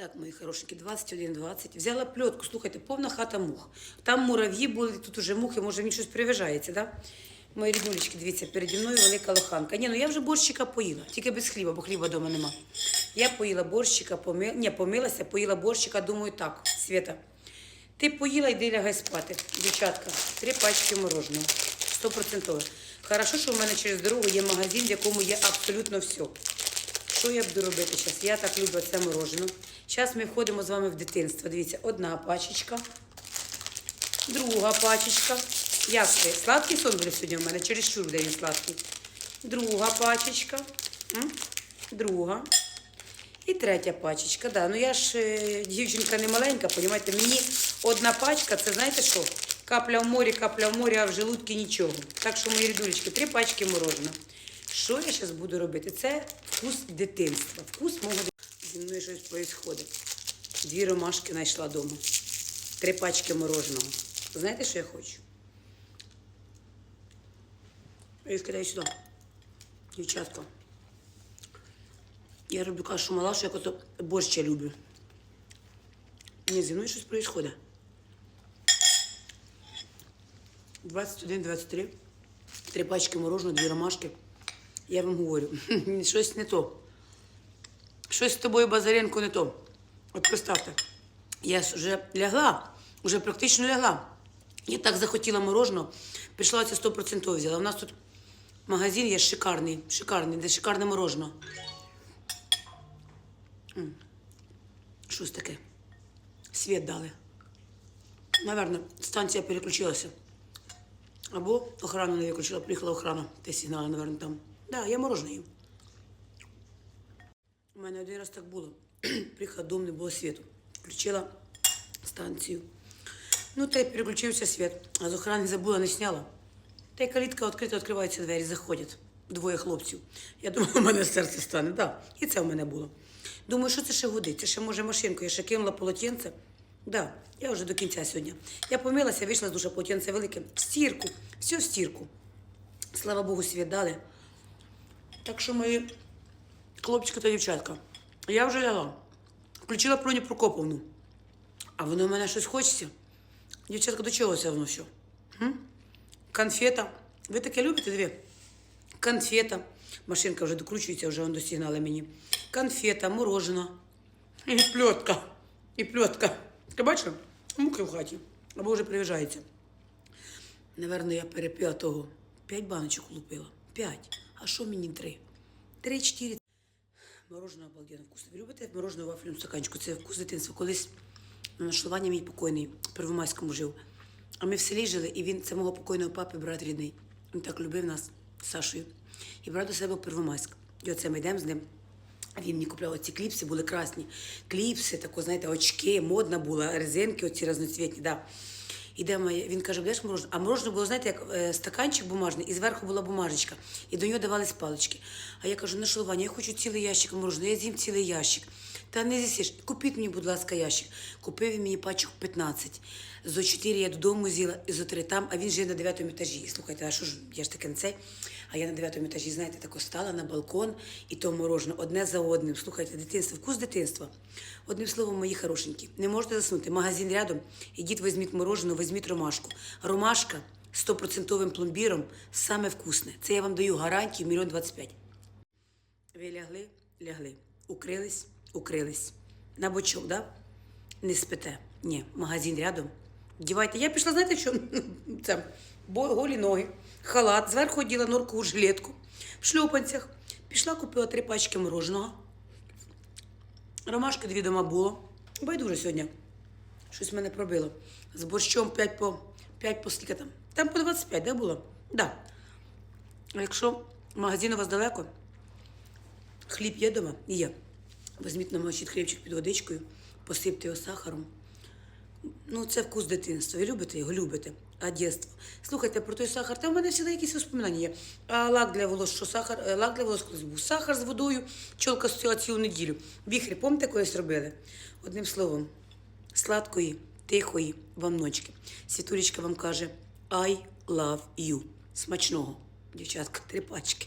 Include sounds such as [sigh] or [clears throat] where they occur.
Так, мої хорошенькі, 21.20. Взяла пльотку, слухайте, повна хата мух. Там мурав'ї були, тут уже мухи, може він щось привижається, да? Мої ріднулечки, дивіться, переді мною велика лоханка. Ні, ну я вже борщика поїла, тільки без хліба, бо хліба вдома нема. Я поїла борщика, помила, ні, помилася, поїла борщика, думаю, так, Свята. Ти поїла, йди лягай спати. Дівчатка, три пачки мороженого. Стопроцентове. Хорошо, що в мене через дорогу є магазин, в якому є абсолютно все. Що я буду робити зараз? Я так люблю це мороженое. Зараз ми входимо з вами в дитинство. Дивіться, одна пачечка, друга пачечка. Як це? Сладкий сон буде сьогодні в мене, чересчур буде він сладкий. Друга пачечка. Друга. І третя пачечка. Да. Ну я ж е, дівчинка не маленька, понімаєте, мені одна пачка, це знаєте що? Капля в морі, капля в морі, а в желудці нічого. Так що, мої рідулечки, три пачки мороженого. Що я зараз буду робити? Це вкус дитинства. Вкус мого. Зі мною щось відбувається. Дві ромашки знайшла вдома. Три пачки мороженого. Знаєте, що я хочу? Я скидаю сюди. Дівчатка. Я роблю кашу малашу, як ото борщ я люблю. Ні, зі мною щось відбувається. 21-23. Три пачки мороженого, дві ромашки. Я вам говорю, [laughs] щось не то. Щось з тобою, Базаренко, не то. От представте, я вже лягла, вже практично лягла. Я так захотіла мороженого, пішла оце 100% взяла. У нас тут магазин є шикарний, шикарний, де шикарне мороженое. М. Щось таке. Світ дали. Наверно, станція переключилася. Або охрану не виключила, приїхала охрана, те сигнали, наверно, там. Да, я мороженое їм. У мене один раз так було. [clears throat] Приїхала дом, не було світу. Включила станцію. Ну, та й переключився світ. А з охрани забула, не сняла. Та й калітка відкрита, відкриваються двері, заходять. Двоє хлопців. Я думала, [laughs] у мене серце стане. Да, і це в мене було. Думаю, що це ще годиться? Ще може машинку. Я ще кинула полотенце. Да, я вже до кінця сьогодні. Я помилася, вийшла з душа полотенце велике. В стірку, все в стірку. Слава Богу, світ дали. Так що мої хлопчики та дівчатка, я вже лягла. Включила Проню Прокоповну. А воно в мене щось хочеться. Дівчатка, до чого це воно все? М? Конфета. Ви таке любите, дві? Конфета. Машинка вже докручується, вже он досігнала мені. Конфета, морожено. І пльотка. І пльотка. Ти бачиш? Муки в хаті. Або вже приїжджається. Наверно, я перепила того. П'ять баночок лупила. П'ять. А що мені три? Три, чотири. Мороженое обалденно вкусне. Ви любите мороженое в вафельному стаканчику? Це вкус дитинства. Колись на нашливання мій покойний в Первомайському жив. А ми в селі жили, і він це мого покойного папи, брат рідний. Він так любив нас з Сашою. І брав до себе в Первомайськ. І оце ми йдемо з ним. Він мені купляв ці кліпси, були красні. Кліпси, тако, знаєте, очки, модна була, резинки оці разноцвітні, да. Ідемо, він каже, будеш мороженое? А мороженое було, знаєте, як е, стаканчик бумажний, і зверху була бумажечка. І до нього давались палички. А я кажу, на шалування, я хочу цілий ящик мороженого, я з'їм цілий ящик. Та не з'їсиш, купіть мені, будь ласка, ящик. Купив мені пачок 15. Зо 4 я додому з'їла, і зо 3 там, а він жив на 9 етажі. Слухайте, а що ж, я ж таки не цей. А я на 9 етажі, знаєте, тако стала на балкон, і то морожене одне за одним. Слухайте, дитинство, вкус дитинства. Одним словом, мої хорошенькі, не можете заснути. Магазин рядом, ідіть, візьміть морожене, візьміть ромашку. Ромашка 100% пломбіром саме вкусне. Це я вам даю гарантію мільйон 25. Ви лягли, лягли. Укрились, укрились. На бочок, да? Не спите. Ні, магазин рядом. Дівайте. Я пішла, знаєте, що [laughs] це голі ноги, халат, зверху оділа норкову жилетку, в шльопанцях. Пішла, купила три пачки мороженого. Ромашки дві дома було. Байдуже сьогодні. Щось мене пробило. З борщом 5 по 5 по скільки там? Там по 25, да, було? Да. А якщо магазин у вас далеко, хліб є дома? Є. Візьміть намочіть хлібчик під водичкою, посипте його сахаром. Ну, це вкус дитинства. Ви любите його, любите. А дєство. Слухайте, про той сахар, там в мене завжди якісь воспоминання є. А лак для волос, що сахар, е, лак для волос колись був. Сахар з водою, чолка стояла цілу неділю. Віхрі, пам'ятаєте, колись робили? Одним словом, сладкої, тихої вам ночки. Світулечка вам каже I love you. Смачного, дівчатка, три пачки.